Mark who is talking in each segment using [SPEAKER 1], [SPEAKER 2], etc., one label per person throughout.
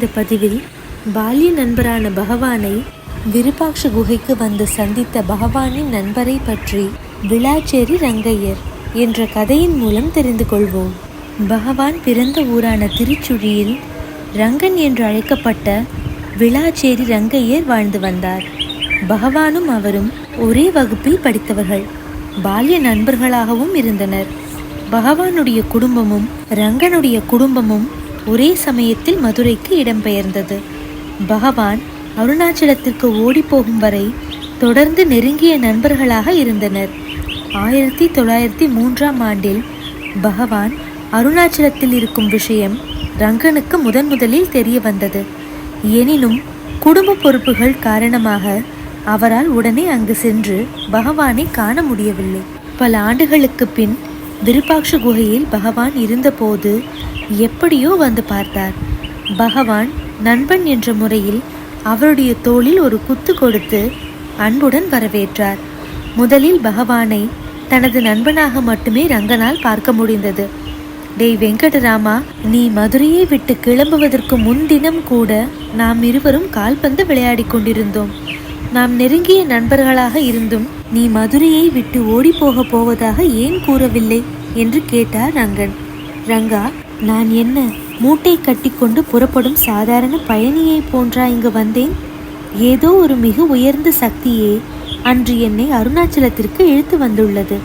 [SPEAKER 1] இந்த பதிவில் பால்ய நண்பரான பகவானை விருபாட்ச குகைக்கு வந்து சந்தித்த பகவானின் நண்பரை பற்றி விளாச்சேரி ரங்கையர் என்ற கதையின் மூலம் தெரிந்து கொள்வோம். பகவான் பிறந்த ஊரான திருச்சுழியில் ரங்கன் என்று அழைக்கப்பட்ட விளாச்சேரி ரங்கையர் வாழ்ந்து வந்தார். பகவானும் அவரும் ஒரே வகுப்பில் படித்தவர்கள். பால்ய நண்பர்களாகவும் இருந்தனர். பகவானுடைய குடும்பமும் ரங்கனுடைய குடும்பமும் ஒரே சமயத்தில் மதுரைக்கு இடம்பெயர்ந்தது. பகவான் அருணாச்சலத்திற்கு ஓடிப்போகும் வரை தொடர்ந்து நெருங்கிய நண்பர்களாக இருந்தனர். ஆயிரத்தி தொள்ளாயிரத்தி மூன்றாம் ஆண்டில் பகவான் அருணாச்சலத்தில் இருக்கும் விஷயம் ரங்கனுக்கு முதன் முதலில் தெரிய வந்தது. எனினும் குடும்ப பொறுப்புகள் காரணமாக அவரால் உடனே அங்கு சென்று பகவானை காண முடியவில்லை. பல ஆண்டுகளுக்கு பின் விருப்பாட்ச குகையில் பகவான் இருந்தபோது எப்படியோ வந்து பார்த்தார். பகவான் நண்பன் என்ற முறையில் அவருடைய தோளில் ஒரு குத்து கொடுத்து அன்புடன் வரவேற்றார். முதலில் பகவானை தனது நண்பனாக மட்டுமே ரங்கனால் பார்க்க முடிந்தது. டேய் வெங்கடராமா நீ மதுரையை விட்டு கிளம்புவதற்கு முன்தினம் கூட நாம் இருவரும் கால்பந்து விளையாடிக் கொண்டிருந்தோம். நாம் நெருங்கிய நண்பர்களாக இருந்தும் நீ மதுரையை விட்டு ஓடிப்போகப் போவதாக ஏன் கூறவில்லை? என்று கேட்டார் ரங்கன். ரங்கா நான் என்ன மூட்டை கட்டிக்கொண்டு புறப்படும் சாதாரண பயணியைப் போன்றா இங்கு வந்தேன்? ஏதோ ஒரு மிக உயர்ந்த சக்தியே அன்று என்னை அருணாச்சலத்திற்கு இழுத்து வந்துள்ளது.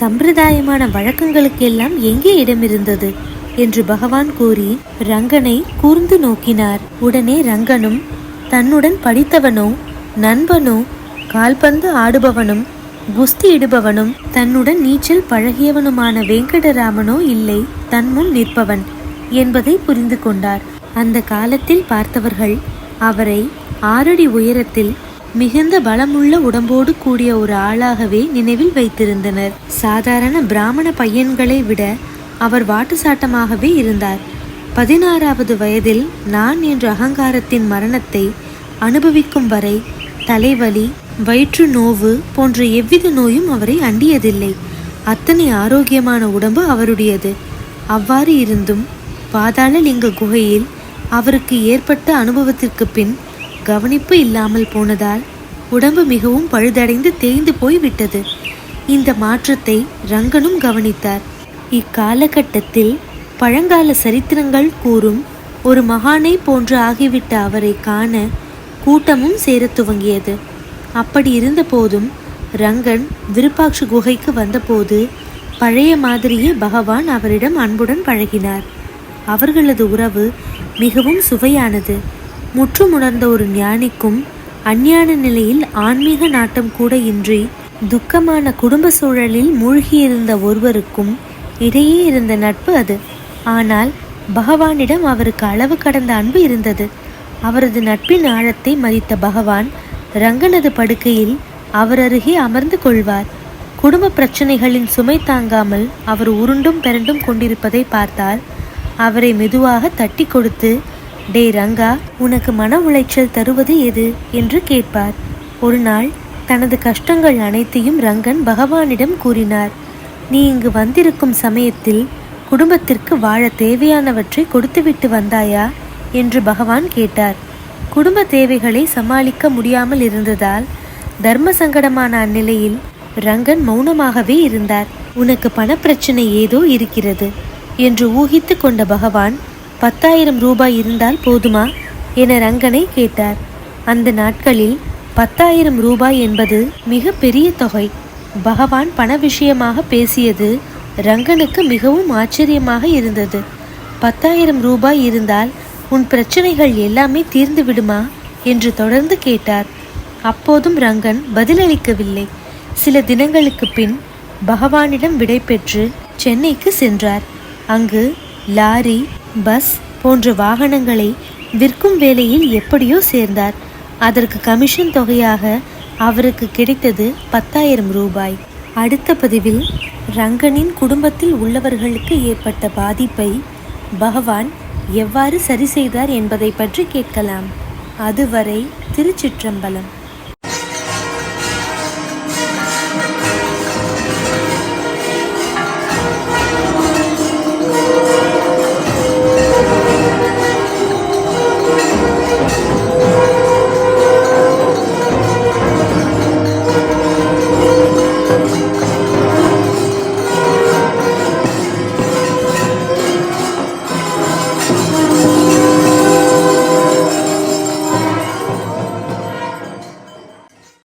[SPEAKER 1] சம்பிரதாயமான வழக்கங்களுக்கெல்லாம் எங்கே இடமிருந்தது? என்று பகவான் கூறி ரங்கனை கூர்ந்து நோக்கினார். உடனே ரங்கனும் தன்னுடன் படித்தவனோ நண்பனோ கால்பந்து ஆடுபவனும் குஸ்தி இடுபவனும் தன்னுடன் நீச்சல் பழகியவனுமான வெங்கடராமனோ இல்லை தன் முன் நிற்பவன் என்பதை புரிந்து கொண்டார். அந்த காலத்தில் பார்த்தவர்கள் அவரை ஆறடி உயரத்தில் மிகுந்த பலமுள்ள உடம்போடு கூடிய ஒரு ஆளாகவே நினைவில் வைத்திருந்தனர். சாதாரண பிராமண பையன்களை விட அவர் வாட்டுசாட்டமாகவே இருந்தார். பதினாறாவது வயதில் நான் என்ற அகங்காரத்தின் மரணத்தை அனுபவிக்கும் வரை தலைவலி வயிற்று நோவு போன்ற எவ்வித நோயும் அவரை அண்டியதில்லை. அத்தனை ஆரோக்கியமான உடம்பு அவருடையது. அவ்வாறு இருந்தும் பாதாள லிங்க குகையில் அவருக்கு ஏற்பட்ட அனுபவத்திற்கு பின் கவனிப்பு இல்லாமல் போனதால் உடம்பு மிகவும் பழுதடைந்து தேய்ந்து போய் விட்டது இந்த மாற்றத்தை ரங்கனும் கவனித்தார். இக்காலகட்டத்தில் பழங்கால சரித்திரங்கள் கூறும் ஒரு மகானை போன்று ஆகிவிட்ட அவரை காண கூட்டமும் சேரத் துவங்கியது. அப்படி இருந்த போதும் ரங்கன் விருப்பாட்சி குகைக்கு வந்தபோது பழைய மாதிரியே பகவான் அவரிடம் அன்புடன் பழகினார். அவர்களது உறவு மிகவும் சுவையானது. முற்றுமுணர்ந்த ஒரு ஞானிக்கும் அஞ்ஞான நிலையில் ஆன்மீக நாட்டம் கூட இன்றி துக்கமான குடும்ப சூழலில் மூழ்கியிருந்த ஒருவருக்கும் இடையே இருந்த நட்பு அது. ஆனால் பகவானிடம் அவருக்கு அளவு கடந்த அன்பு இருந்தது. அவரது நட்பின் ஆழத்தை மதித்த பகவான் ரங்கனது படுக்கையில் அவர் அருகே அமர்ந்து கொள்வார். குடும்ப பிரச்சனைகளின் சுமை தாங்காமல் அவர் உருண்டும் பெரண்டும் கொண்டிருப்பதை பார்த்தால் அவரை மெதுவாக தட்டி கொடுத்து டே ரங்கா உனக்கு மன உளைச்சல் தருவது எது? என்று கேட்பார். ஒரு நாள் தனது கஷ்டங்கள் அனைத்தையும் ரங்கன் பகவானிடம் கூறினார். நீ இங்கு வந்திருக்கும் சமயத்தில் குடும்பத்திற்கு வாழ தேவையானவற்றை கொடுத்துவிட்டு வந்தாயா? என்று பகவான் கேட்டார். குடும்ப தேவைகளை சமாளிக்க முடியாமல் இருந்ததால் தர்ம சங்கடமான அந்நிலையில் ரங்கன் மௌனமாகவே இருந்தார். உனக்கு பணப்பிரச்சனை ஏதோ இருக்கிறது என்று ஊகித்து கொண்ட பகவான் பத்தாயிரம் ரூபாய் இருந்தால் போதுமா? என ரங்கனை கேட்டார். அந்த நாட்களில் பத்தாயிரம் ரூபாய் என்பது மிக பெரிய தொகை. பகவான் பண விஷயமாக பேசியது ரங்கனுக்கு மிகவும் ஆச்சரியமாக இருந்தது. பத்தாயிரம் ரூபாய் இருந்தால் உன் பிரச்சனைகள் எல்லாமே தீர்ந்து விடுமா? என்று தொடர்ந்து கேட்டார். அப்போதும் ரங்கன் பதிலளிக்கவில்லை. சில தினங்களுக்கு பின் பகவானிடம் விடைபெற்று சென்னைக்கு சென்றார். அங்கு லாரி பஸ் போன்ற வாகனங்களை விற்கும் வேலையில் எப்படியோ சேர்ந்தார். அதற்கு கமிஷன் தொகையாக அவருக்கு கிடைத்தது பத்தாயிரம் ரூபாய். அடுத்த பதிவில் ரங்கனின் குடும்பத்தில் உள்ளவர்களுக்கு ஏற்பட்ட பாதிப்பை பகவான் எவ்வாறு சரி செய்தார் என்பதை பற்றி கேட்கலாம். அதுவரை திருச்சிற்றம்பலம்.